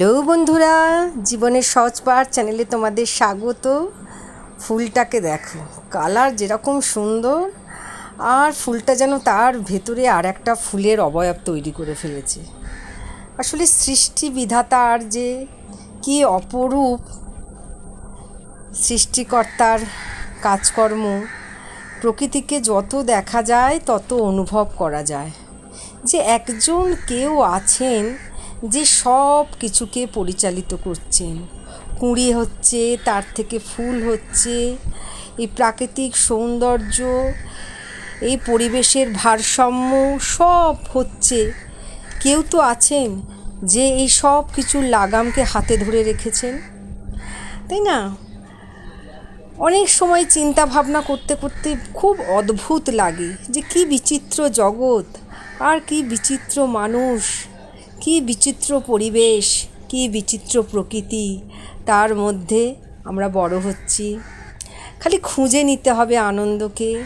Hello বন্ধুরা, জীবনের সহজ পাঠ চ্যানেলে তোমাদের স্বাগত। ফুলটাকে দেখো, কালার যেরকম সুন্দর, আর ফুলটা যেন তার ভেতরে আর একটা ফুলের অবয়ব তৈরি করে ফেলেছে। আসলে সৃষ্টি বিধাতার যে কি অপরূপ সৃষ্টিকর্তার কাজকর্ম, প্রকৃতিকে যত দেখা যায় তত অনুভব করা যায়। যে একজন কেউ আছেন যে সব কিছুকে পরিচালিত করছেন। কুঁড়ি হচ্ছে, তার থেকে ফুল হচ্ছে, এই প্রাকৃতিক সৌন্দর্য, এই পরিবেশের ভারসাম্য সব হচ্ছে। কেউ তো আছেন যে এই সব কিছুর লাগামকে হাতে ধরে রেখেছেন। তাই না? অনেক সময় চিন্তা ভাবনা করতে করতে খুব অদ্ভুত লাগে যে কি বিচিত্র জগৎ, আর কি বিচিত্র মানুষ। কি বিচিত্র পরিবেশ, কি বিচিত্র প্রকৃতি, তার মধ্যে আমরা বড় হচ্ছি। খালি খুঁজে নিতে হবে আনন্দকে।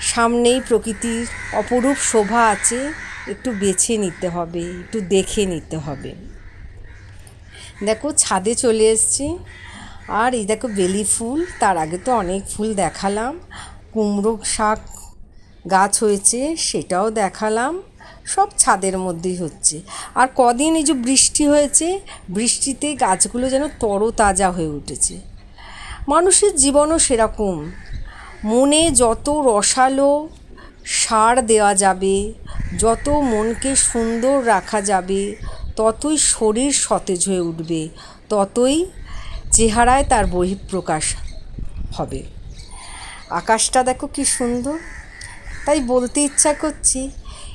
সামনেই প্রকৃতির অপরূপ শোভা আছে, একটু বেছে নিতে হবে, একটু দেখে নিতে হবে। দেখো, ছাদে চলে এসছি। আর এই দেখো, বেলি ফুল, তার আগে তো অনেক ফুল দেখালাম। কুমড়ো শাক গাছ হয়েছে, সেটাও দেখালাম। সব ছাদের মধ্যেই হচ্ছে। আর কদিন এই যে বৃষ্টি হয়েছে, বৃষ্টিতে গাছগুলো যেন তরতাজা হয়ে উঠেছে। মানুষের জীবনও সেরকম। মনে যত রসালো সার দেওয়া যাবে, যত মনকে সুন্দর রাখা যাবে, ততই শরীর সতেজ হয়ে উঠবে, ততই চেহারায় তার বহিঃপ্রকাশ হবে। আকাশটা দেখো কি সুন্দর। তাই বলতে ইচ্ছা করছি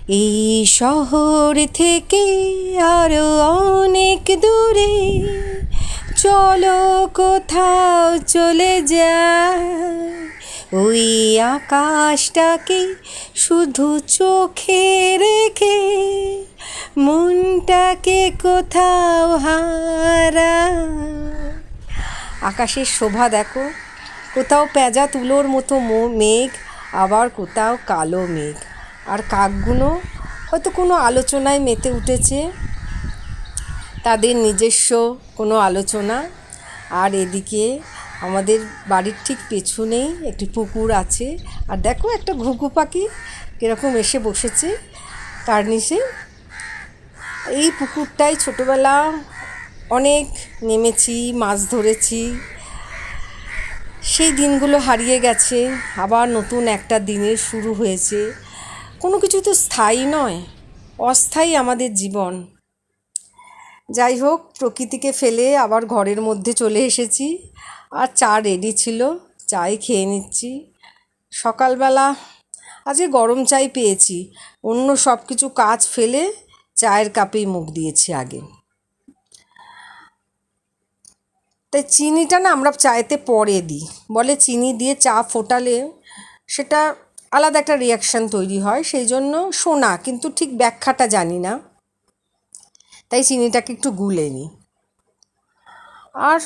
এই শহর থেকে আরও অনেক দূরে। চলো কোথাও চলে যায় ওই আকাশটাকে শুধু চোখে রেখে, মনটাকে কোথাও হারা আকাশের শোভা দেখো, কোথাও পেঁজা তুলোর মতো মেঘ, আবার কোথাও কালো মেঘ। আর কাকগুলো হয়তো কোনো আলোচনায় মেতে উঠেছে, তাদের নিজস্ব কোনো আলোচনা। আর এদিকে আমাদের বাড়ির ঠিক পেছনেই একটি পুকুর আছে। আর দেখো একটা ঘুঘু পাখি কীরকম এসে বসেছে তার কার্নিশে। এই পুকুরটায় ছোটোবেলা অনেক নেমেছি, মাছ ধরেছি। সেই দিনগুলো হারিয়ে গেছে। আবার নতুন একটা দিনের শুরু হয়েছে। কোনো কিছু তো স্থায়ী নয়, অস্থায়ী আমাদের জীবন। যাই হোক, প্রকৃতিকে ফেলে আবার ঘরের মধ্যে চলে এসেছি। আর চা রেডি ছিল, চাই খেয়ে নিচ্ছি। সকালবেলা আজকে গরম চাই পেয়েছি, অন্য সব কিছু কাজ ফেলে চায়ের কাপেই মুখ দিয়েছি আগে। তাই চিনিটা না আমরা চায়েতে পরে দিই। বলে চিনি দিয়ে চা ফোটালে সেটা আলাদা একটা রিয়াকশান তৈরি হয়, সেই জন্য শোনা কিন্তু ঠিক ব্যাখ্যাটা জানি না। তাই চিনিটাকে একটু গুলে নিই। আর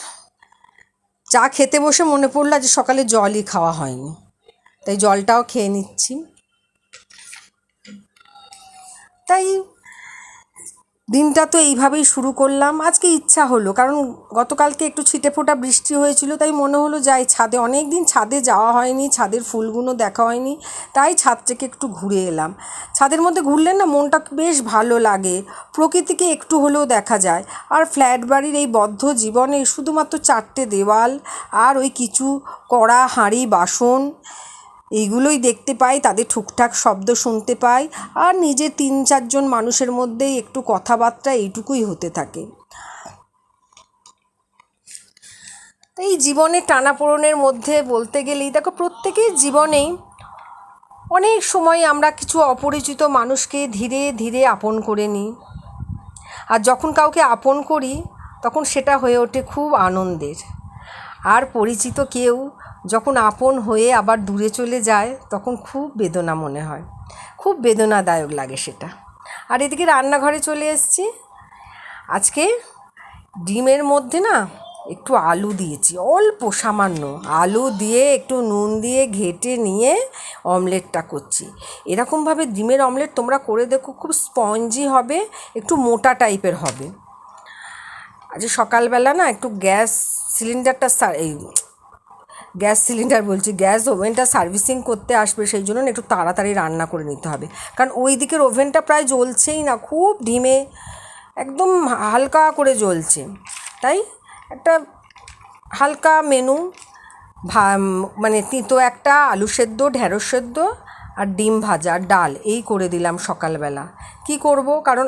চা খেতে বসে মনে পড়ল যে সকালে জলই খাওয়া হয়নি। তাই জলটাও খেয়ে নিচ্ছি। তাই দিনটা তো এইভাবেই শুরু করলাম। আজকে ইচ্ছা হলো, কারণ গতকালকে একটু ছিটে ফোটা বৃষ্টি হয়েছিল, তাই মনে হলো যাই ছাদে। অনেক দিন ছাদে যাওয়া হয়নি, ছাদের ফুলগুলো দেখা হয়নি, তাই ছাদ থেকে একটু ঘুরে এলাম। ছাদের মধ্যে ঘুরলে না মনটা বেশ ভালো লাগে, প্রকৃতিকে একটু হলেও দেখা যায়। আর ফ্ল্যাট বাড়ির এই বদ্ধ জীবনে শুধুমাত্র চারটে দেওয়াল আর ওই কিছু কড়া হাঁড়ি বাসন এইগুলোই দেখতে পাই, তাদের ঠুকঠাক শব্দ শুনতে পাই আর নিজের তিন চারজন মানুষের মধ্যেই একটু কথাবার্তা এইটুকুই হতে থাকে। এই জীবনে টানাপোড়নের মধ্যে বলতে গেলেই, দেখো প্রত্যেকের জীবনেই অনেক সময় আমরা কিছু অপরিচিত মানুষকে ধীরে ধীরে আপন করে নিই। আর যখন কাউকে আপন করি, তখন সেটা হয়ে ওঠে খুব আনন্দের। আর পরিচিত কেউ যখন আপন হয়ে আবার দূরে চলে যায়, তখন খুব বেদনা মনে হয়। খুব বেদনাদায়ক লাগে সেটা। আর এদিকে রান্নাঘরে চলে এসছি। আজকে ডিমের মধ্যে না একটু আলু দিয়েছি, অল্প সামান্য। আলু দিয়ে একটু নুন দিয়ে ঘেটে নিয়ে অমলেটটা করছি। এরকমভাবে ডিমের অমলেট তোমরা করে দেখো, খুব স্পঞ্জি হবে, একটু মোটা টাইপের হবে। আজ সকালবেলা না একটু গ্যাস সিলিন্ডারটা এই গ্যাস সিলিন্ডার বলছি, গ্যাস ওভেনটা সার্ভিসিং করতে আসবে, সেই জন্য একটু তাড়াতাড়ি রান্না করে নিতে হবে। কারণ ওই দিকের ওভেনটা প্রায় জ্বলছেই না, খুব ধিমে একদম হালকা করে জ্বলছে। তাই একটা হালকা মেনু, ভা মানে তিতো একটা আলু সেদ্ধ, ঢেঁড়স সেদ্ধ আর ডিম ভাজা ডাল, এই করে দিলাম সকালবেলা। কি করব? কারণ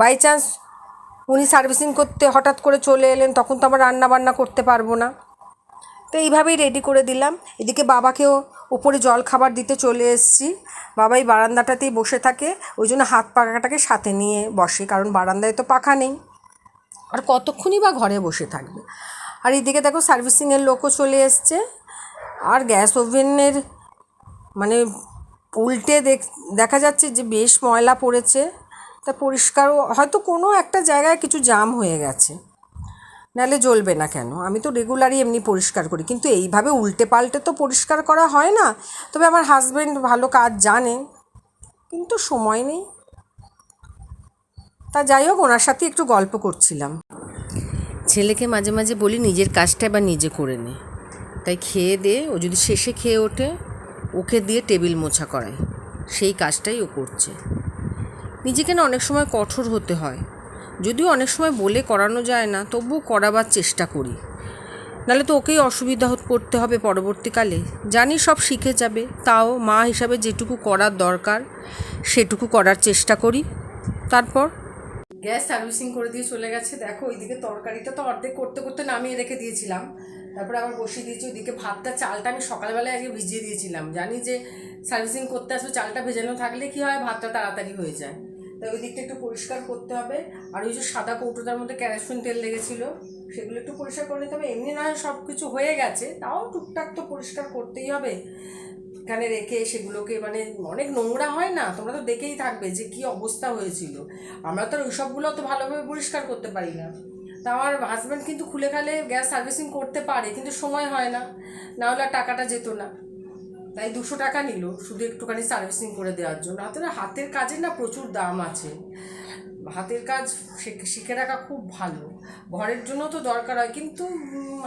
বাই চান্স উনি সার্ভিসিং করতে হঠাৎ করে চলে এলেন, তখন তো আবার রান্না বান্না করতে পারব না। তো এইভাবেই রেডি করে দিলাম। এদিকে বাবাকেও ওপরে জল খাবার দিতে চলে এসেছি। বাবাই বারান্দাটাতেই বসে থাকে, ওই জন্য হাত পাখাটাকে সাথে নিয়ে বসে, কারণ বারান্দায় তো পাখা নেই। আর কতক্ষণই বা ঘরে বসে থাকবে? আর এদিকে দেখো সার্ভিসিংয়ের লোকও চলে এসছে। আর গ্যাস ওভেনের মানে উল্টে দেখ, দেখা যাচ্ছে যে বেশ ময়লা পড়েছে। তা পরিষ্কারও, হয়তো কোনো একটা জায়গায় কিছু জাম হয়ে গেছে। নাহলে জ্বলবে না কেন? আমি তো রেগুলারই এমনি পরিষ্কার করি। কিন্তু এইভাবে উল্টে পাল্টে তো পরিষ্কার করা হয় না। তবে আমার হাজব্যান্ড ভালো কাজ জানে। কিন্তু সময় নেই। তা যাই হোক, ওনার সাথে একটু গল্প করছিলাম। ছেলেকে মাঝে মাঝে বলি, নিজের কাজটা এবার নিজে করে নে। তাই খেয়ে দে, ও যদি শেষে খেয়ে ওঠে, ওকে দিয়ে টেবিল মোছা করায়। সেই কাজটাই ও করছে। নিজেকে না অনেক সময় কঠোর হতে হয়। যদিও অনেক সময় বলে করানো যায় না, তবুও করাবার চেষ্টা করি। নাহলে তো ওকেই অসুবিধা পড়তে হবে পরবর্তীকালে। জানি সব শিখে যাবে, তাও মা হিসাবে যেটুকু করার দরকার, সেটুকু করার চেষ্টা করি। তারপর? গ্যাস সার্ভিসিং করে দিয়ে চলে গেছে। দেখো, ওইদিকে তরকারিটা তো অর্ধেক করতে করতে নামিয়ে রেখে দিয়েছিলাম। তারপরে আবার বসিয়ে দিয়েছি ওইদিকে ভাতটা, চালটা আমি সকালবেলায় আগে ভিজিয়ে দিয়েছিলাম। জানি যে সার্ভিসিং করতে আসবে চালটা ভেজানো থাকলে কি হয়, ভাতটা তাড়াতাড়ি হয়ে যায়। তাই ওই দিকটা একটু পরিষ্কার করতে হবে। আর ওই যে সাদা কৌটোটার মধ্যে ক্যারাসিন তেল লেগেছিলো, সেগুলো একটু পরিষ্কার করে নিতে হবে। এমনি নয় সব কিছু হয়ে গেছে, তাও টুকটাক তো পরিষ্কার করতেই হবে। এখানে রেখে সেগুলোকে মানে অনেক নোংরা হয় না, তোমরা তো দেখেই থাকবে যে কি অবস্থা হয়েছিল। আমরা তো ওই সবগুলো তো ভালোভাবে পরিষ্কার করতে পারি না। তা আমার হাজব্যান্ড কিন্তু খুলে খালে গ্যাস সার্ভিসিং করতে পারে, কিন্তু সময় হয় না। না হলে আর টাকাটা যেত না। তাই দুশো টাকা নিল শুধু একটুখানি সার্ভিসিং করে দেওয়ার জন্য। আসলে হাতের কাজের না প্রচুর দাম আছে। হাতের কাজ শিখে রাখা খুব ভালো। ঘরের জন্য তো দরকার হয়, কিন্তু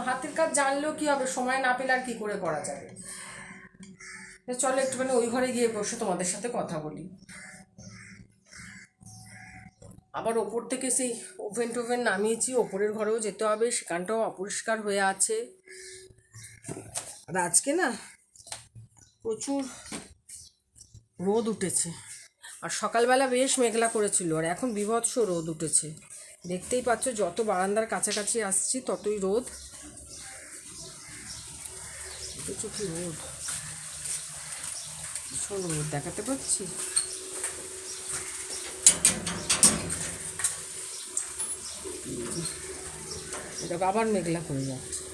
হাতের কাজ জানলেও কী হবে? সময় না পেলে আর কী করে করা যাবে? চলো একটুখানি ওই ঘরে গিয়ে বসে তোমাদের সাথে কথা বলি। আবার ওপর থেকে সেই ওভেন টোভেন নামিয়েছি, ওপরের ঘরেও যেতে হবে, সেখানটাও অপরিষ্কার হয়ে আছে। আর আজকে না প্রচুর রোদ উঠেছে। আর সকালবেলা বেশ মেঘলা করেছিল আর এখন বিভৎস রোদ উঠেছে। দেখতেই পাচ্ছ যত বারান্দার কাছাকাছি আসছি ততই রোদ। দেখেছ কি রোদ? ভীষণ রোদ দেখাতে পাচ্ছি? এটা আবার মেঘলা করে যাচ্ছে।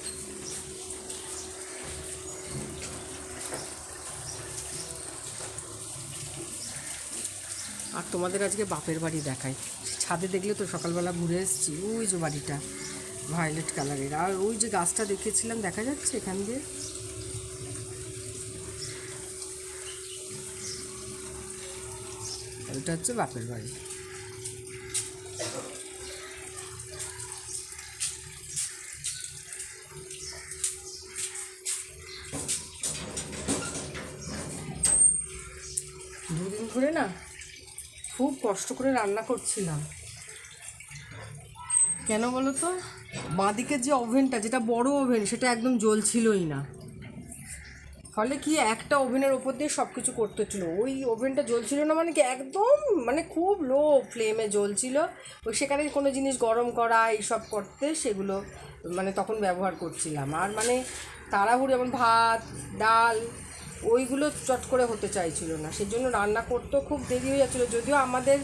আর তোমাদের আজকে বাপের বাড়ি দেখাই। ছাদে দেখলে তো সকালবেলা ঘুরে এসেছি। ওই যে বাড়িটা ভায়োলেট কালারের আর ওই যে গাছটা দেখেছিলাম দেখা যাচ্ছে এখান দিয়ে? ওইটা হচ্ছে বাপের বাড়ি। দুদিন ধরে না খুব কষ্ট করে রান্না করছিলাম। কেন বলো তো বাঁদিকের যে ওভেনটা, যেটা বড় ওভেন, সেটা একদম জ্বলছিলই না। ফলে কি একটা ওভেনের ওপর দিয়ে সব কিছু করতে হচ্ছিল। ওই ওভেনটা জ্বলছিল না মানে কি একদম মানে খুব লো ফ্লেমে জ্বলছিল। ওই সেখানে কোনো জিনিস গরম করা, এইসব করতে সেগুলো মানে তখন ব্যবহার করছিলাম। আর মানে তাড়াহুড়ো, যেমন ভাত, ডাল ওইগুলো চট করে হতে চাইছিল না। সেই জন্য রান্না করতেও খুব দেরি হয়ে যাচ্ছিল। যদিও আমাদের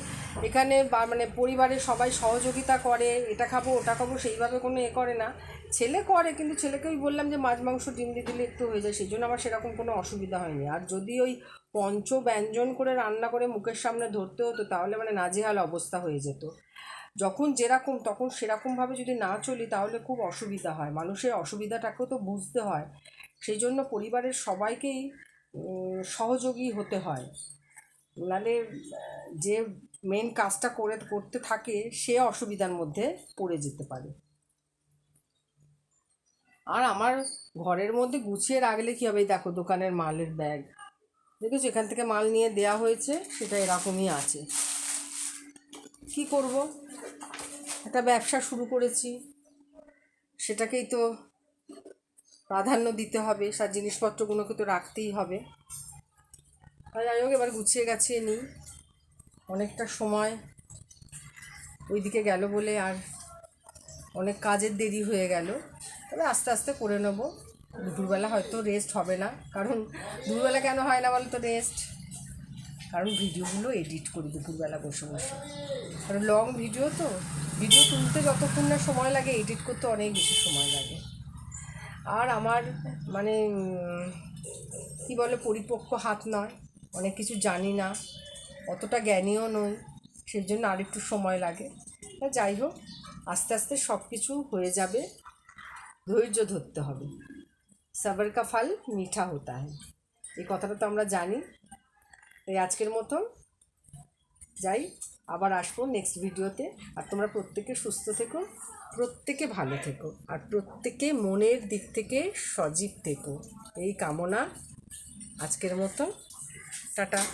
এখানে বা মানে পরিবারের সবাই সহযোগিতা করে, এটা খাব, ওটা খাব, সেইভাবে কোনো এ করে না। ছেলে করে, কিন্তু ছেলেকে ওই বললাম যে মাছ, মাংস, ডিম দিয়ে দিলে একটু হয়ে যায়। সেই জন্য আমার সেরকম কোনো অসুবিধা হয়নি। আর যদি ওই পঞ্চ ব্যঞ্জন করে রান্না করে মুখের সামনে ধরতে হতো, তাহলে মানে নাজেহাল অবস্থা হয়ে যেত। যখন যেরকম, তখন সেরকমভাবে যদি না চলি, তাহলে খুব অসুবিধা হয়। মানুষের অসুবিধাটাকেও তো বুঝতে হয়। সেই জন্য পরিবারের সবাইকেই সহযোগী হতে হয়। নাহলে যে মেন কাজটা করে, করতে থাকে, সে অসুবিধার মধ্যে পড়ে যেতে পারে। আর আমার ঘরের মধ্যে গুছিয়ে রাখলে কী হবে? দেখো, দোকানের মালের ব্যাগ দেখেছ? এখান থেকে মাল নিয়ে দেয়া হয়েছে, সেটা এরকমই আছে। কি করব? একটা ব্যবসা শুরু করেছি। সেটাকেই তো প্রাধান্য দিতে হবে, সব জিনিসপত্রগুলোকে তো রাখতেই হবে। আর যাই হোক এবার গুছিয়ে গাছিয়ে নিই। অনেকটা সময় ওইদিকে গেল বলে আর অনেক কাজের দেরি হয়ে গেল। তবে আস্তে আস্তে করে নেব। দুপুরবেলা হয়তো রেস্ট হবে না, কারণ দুপুরবেলা কেন হয় না বলো তো রেস্ট কারণ ভিডিওগুলো এডিট করি দুপুরবেলা বসে বসে। কারণ লং ভিডিও তো ভিডিও তুলতে যতক্ষণ না সময় লাগে এডিট করতে অনেক বেশি সময় লাগে। আর আমার মানে কী বলে, পরিপক্ক হাত নয়। অনেক কিছু জানি না, অতটা জ্ঞানীও নই, সেজন্য আরেকটু সময় লাগে। যাই হোক, আস্তে আস্তে সব কিছু হয়ে যাবে। ধৈর্য ধরতে হবে। সবার কা ফল মিঠা হতা হয় এই কথাটা তো আমরা জানি। তাই আজকের মতন যাই, আবার আসব নেক্সট ভিডিওতে আর তোমরা প্রত্যেকে সুস্থ থেকো। প্রত্যেকে ভালো থেকো আর প্রত্যেকে মনের দিক থেকে সজীব থেকো। এই কামনা আজকের মতো। টাটা।